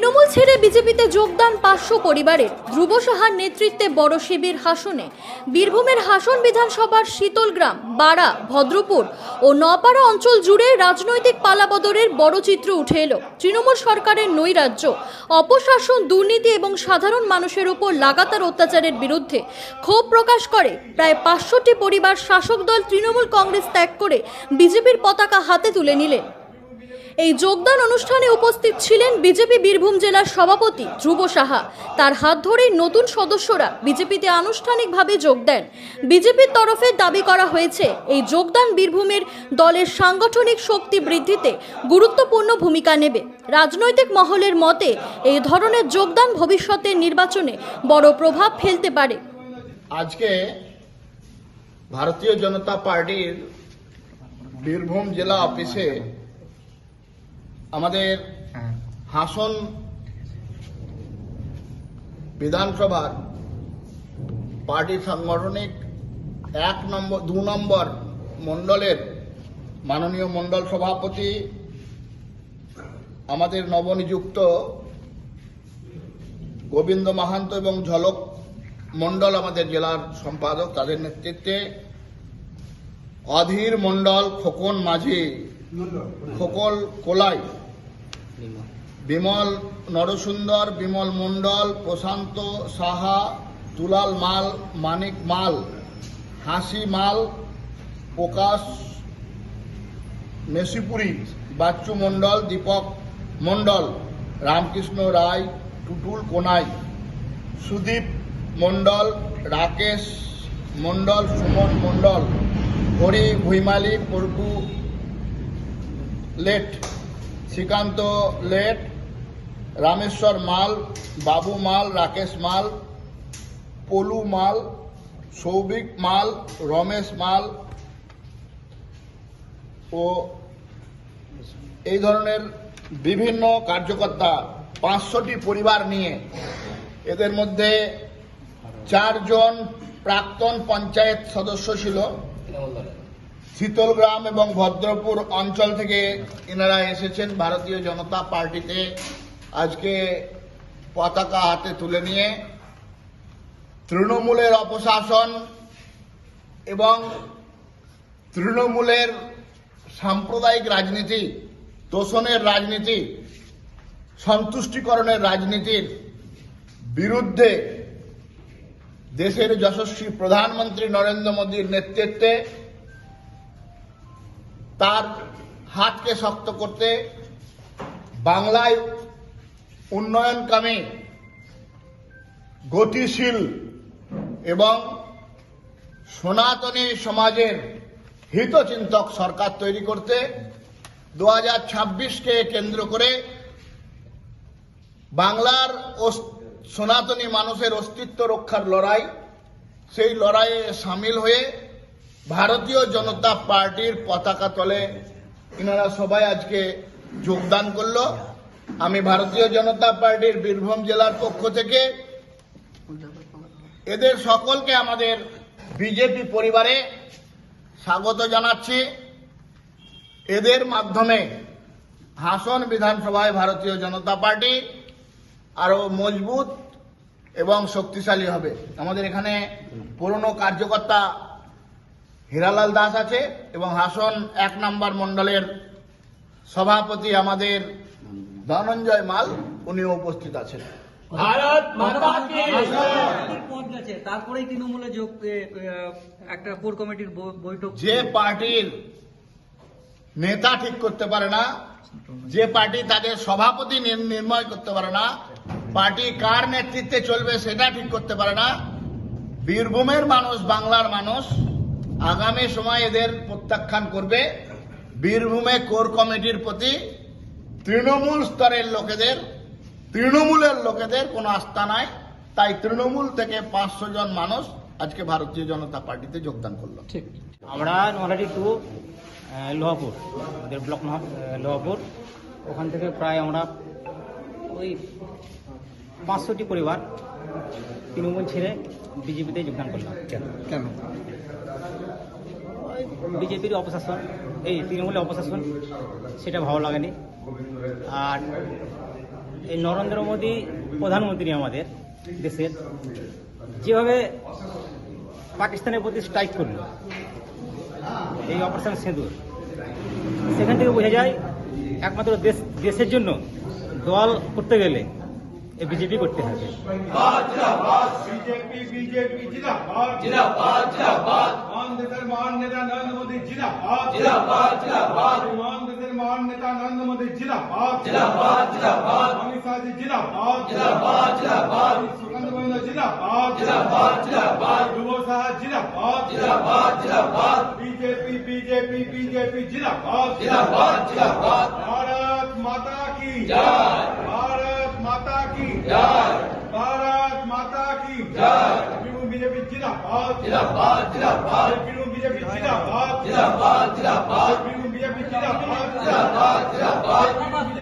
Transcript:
তৃণমূল ছেড়ে বিজেপিতে যোগদান পাঁচশো পরিবারের ধ্রুব সাহার নেতৃত্বে বড় শিবির হাসনে। বীরভূমের হাসন বিধানসভার শীতলগ্রাম বাড়া ভদ্রপুর ও নপাড়া অঞ্চল জুড়ে রাজনৈতিক পালাবদরের বড় চিত্র উঠে এলো। তৃণমূল সরকারের নৈরাজ্য, অপশাসন, দুর্নীতি এবং সাধারণ মানুষের উপর লাগাতার অত্যাচারের বিরুদ্ধে ক্ষোভ প্রকাশ করে। প্রায় পাঁচশোটি পরিবার শাসক দল তৃণমূল কংগ্রেস ত্যাগ করে বিজেপির পতাকা হাতে তুলে নিলেন। এই যোগদান অনুষ্ঠানে উপস্থিত ছিলেন বিজেপি বীরভূম জেলার সভাপতি ধ্রুব সাহা। তার হাত ধরেই নতুন সদস্যরা বিজেপিতে আনুষ্ঠানিকভাবে যোগ দেন। বিজেপির তরফে দাবি করা হয়েছে, এই যোগদান বীরভূমের দলের সাংগঠনিক শক্তি বৃদ্ধিতে গুরুত্বপূর্ণ ভূমিকা নেবে। রাজনৈতিক মহলের মতে, এই ধরনের যোগদান ভবিষ্যতের নির্বাচনে বড় প্রভাব ফেলতে পারে। আজকে ভারতীয় জনতা পার্টির বীরভূম জেলা অফিসে আমাদের হাসন বিধানসভার পার্টি সাংগঠনিক এক নম্বর দু নম্বর মণ্ডলের মাননীয় মণ্ডল সভাপতি আমাদের নবনিযুক্ত গোবিন্দ মাহান্ত এবং ঝলক মণ্ডল আমাদের জেলার সম্পাদক তাদের নেতৃত্বে অধীর মণ্ডল খোকন মাঝি খোকল কোলাই, বিমল নরসুন্দর, বিমল মণ্ডল, প্রশান্ত সাহা, দুলাল মাল, মানিক মাল, হাসি মাল, প্রকাশ মেসিপুরি, বাচ্চু মণ্ডল, দীপক মণ্ডল, রামকৃষ্ণ রায়, টুটুল কোনাই, সুদীপ মণ্ডল, রাকেশ মণ্ডল, সুমন মণ্ডল, হরি ভুইমালি পর্বু লেট, শ্রীকান্ত লেট, রামেশ্বর মাল, বাবু মাল, রাকেশ মাল, পলু মাল, সৌভিক মাল, রমেশ মাল ও এই ধরনের বিভিন্ন কার্যকর্তা পাঁচশোটি পরিবার নিয়ে এদের মধ্যে চারজন প্রাক্তন পঞ্চায়েত সদস্য ছিল। শীতলগ্রাম এবং ভদ্রপুর অঞ্চল থেকে এনারা এসেছেন ভারতীয় জনতা পার্টিতে আজকে পতাকা হাতে তুলে নিয়ে। তৃণমূলের অপশাসন এবং তৃণমূলের সাম্প্রদায়িক রাজনীতি, তোষণের রাজনীতি, সন্তুষ্টিকরণের রাজনীতির বিরুদ্ধে দেশের যশস্বী প্রধানমন্ত্রী নরেন্দ্র মোদীর নেতৃত্বে তার হাতকে শক্ত করতে বাংলায় উন্নয়নকামী, গতিশীল এবং সনাতনী সমাজের হিতচিন্তক সরকার তৈরি করতে দু হাজার ছাব্বিশকে কেন্দ্র করে বাংলার সনাতনী মানুষের অস্তিত্ব রক্ষার লড়াই, সেই লড়াইয়ে সামিল হয়ে ভারতীয় জনতা পার্টির পতাকা তলে এনারা সবাই আজকে যোগদান করল। আমি ভারতীয় জনতা পার্টির বীরভূম জেলার পক্ষ থেকে এদের সকলকে আমাদের বিজেপি পরিবারে স্বাগত জানাচ্ছি। এদের মাধ্যমে হাসন বিধানসভায় ভারতীয় জনতা পার্টি আরও মজবুত এবং শক্তিশালী হবে। আমাদের এখানে পুরনো কার্যকর্তা হীরালাল দাস আছে এবং হাসন এক নম্বর মণ্ডলের সভাপতি আমাদের ধনঞ্জয় মাল উনিও উপস্থিত আছেন। ভারত মাতা কি পদ তারপরেই তৃণমূলে যোগ এ, এ, একটা কোর কমিটির ব- বৈঠক। যে পার্টির নেতা ঠিক করতে পারে না যে পার্টি তাদের সভাপতি নির- নির্ণয় করতে পারে না পার্টি কার নেতৃত্বে চলবে সেটা ঠিক করতে পারে না বীরভূমের মানুষ বাংলার মানুষ আগামী সময় এদের প্রত্যাখ্যান করবে বীরভূমে কোর কমিটির প্রতি তৃণমূল স্তরের লোকেদের তৃণমূলের লোকেদের কোনো আস্থা নাই। তাই তৃণমূল থেকে পাঁচশো জন মানুষ আজকে ভারতীয় জনতা পার্টিতে যোগদান করল। ঠিক। আমরা নলহাটি টু লোহাপুর আমাদের ব্লক লোহাপুর। ওখান থেকে প্রায় আমরা ওই পাঁচশোটি পরিবার তৃণমূল ছেড়ে বিজেপিতে যোগদান করলাম। কেন? বিজেপির অপশাসন এই তৃণমূলের অপশাসন সেটা ভালো লাগেনি। আর এই নরেন্দ্র মোদী প্রধানমন্ত্রী আমাদের দেশের যেভাবে পাকিস্তানের প্রতি স্ট্রাইক করল এই অপারেশন সেঁদুর সেখান থেকে বোঝা যায় একমাত্র দেশ দেশের জন্য দল করতে গেলে বিজেপি করতে হবে बीजेपी बीजेपी जिंदाबाद जिंदाबाद जिंदाबाद मान देकर मान नेता नरेंद्र मोदी जिंदाबाद जिंदाबाद जिंदाबाद मान देकर मान नेता नरेंद्र मोदी जिंदाबाद जिंदाबाद जिंदाबाद अमित शाह जी जिंदाबाद जिंदाबाद जिंदाबाद सुगंध महिंद्र जिंदाबाद जिंदाबाद जिंदाबाद युवा शाह जिंदाबाद जिंदाबाद जिंदाबाद बीजेपी बीजेपी बीजेपी जिंदाबाद जिंदाबाद जिंदाबाद भारत माता की जय भारत माता की जय। भारत माता की जय। बीजेपी जिंदाबाद। जिंदाबाद जिंदाबाद। बीजेपी जिंदाबाद। जिंदाबाद जिंदाबाद। बीजेपी जिंदाबाद। जिंदाबाद जिंदाबाद।